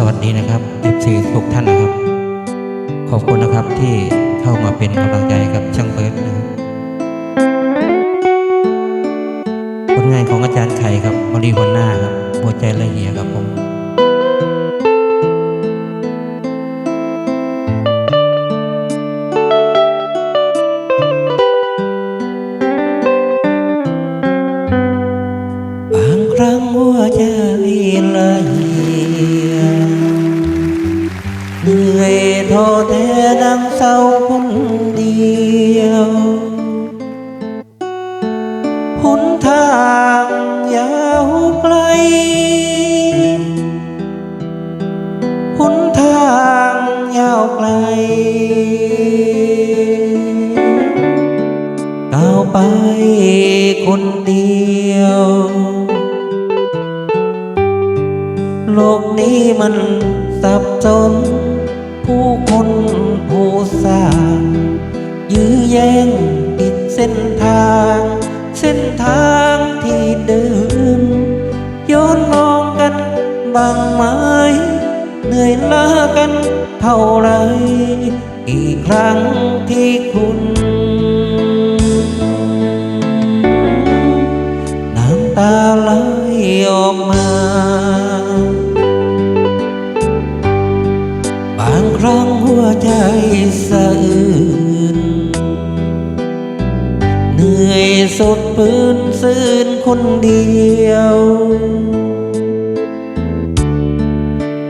สวัสดีนะครับ FC ทุกท่านนะครับ ขอบคุณนะครับที่เข้ามาเป็นกำลังใจกับช่างเบิร์ดนะครับผลงานของอาจารย์ไข่ครับบริวันหน้าครับหัวใจละเอียดครับผม เหนื่อยท้อแท้นั่งเศร้าคนเดียวหนทางยาวไกลหนทางยาวไกลก้าวไปคนเดียวโลกนี้มันสับสน ผู้คนผู้สร้างยื้อแย่งปิดเส้นทาง เส้นทางที่เดินย้อนมองกันบางไหมเหนื่อยล้ากันเท่าไรอีกครั้งที่คุณน้ำตาไหลออกมา บางครั้งหัวใจสะอื้นเหนื่อยสุดปืนซื่นคนเดียว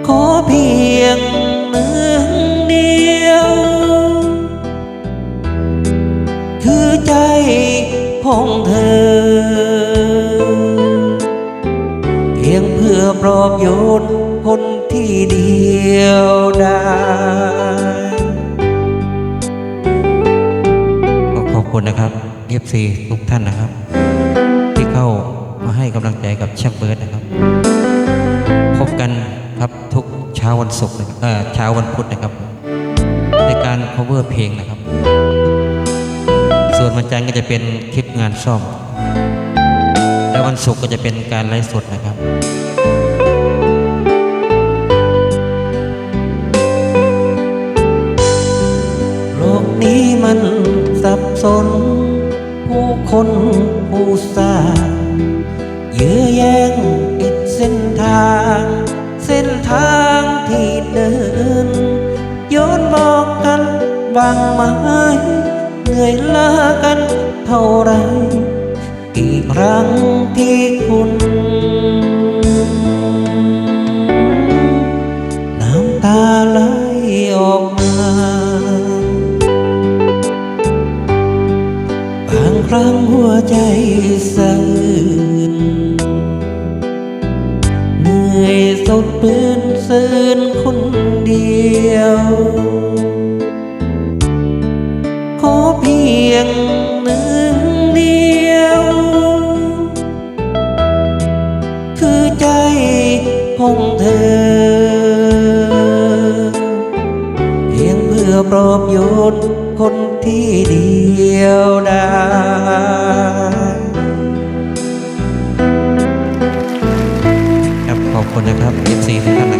ขอเพียงหนึ่งเดียว คือใจของเธอ เพียงเพื่อปลอบโยน เดียวด้ก็ขอบคุณนะครับเอฟซีทุกท่านนะครับ ที่เข้ามาให้กำลังใจกับแชมเบิร์ดนะครับ พบกันครับทุกเช้าวันศุกร์นะครับเอ่อเช้าวันพุธนะครับ ในการ cover เพลงนะครับ ส่วนวันจันทร์ก็จะเป็นคลิปงานซ่อม และวันศุกร์ก็จะเป็นการไลฟ์สดนะครับ สับสน ผู้คนผู้สร้างยื้อแย่งปิดเส้นทาง เส้นทางที่เดินย้อนมองกันบางไหมเหนื่อยล้ากันเท่าไร กี่ครั้งที่คุณ ปืนซื่นคนเดียว ขอเพียงหนึ่งเดียว คือใจของเธอ เพียงเพื่อปลอบโยนคนที่เดียวได้ครั คนนะครับ FC ทุกท่าน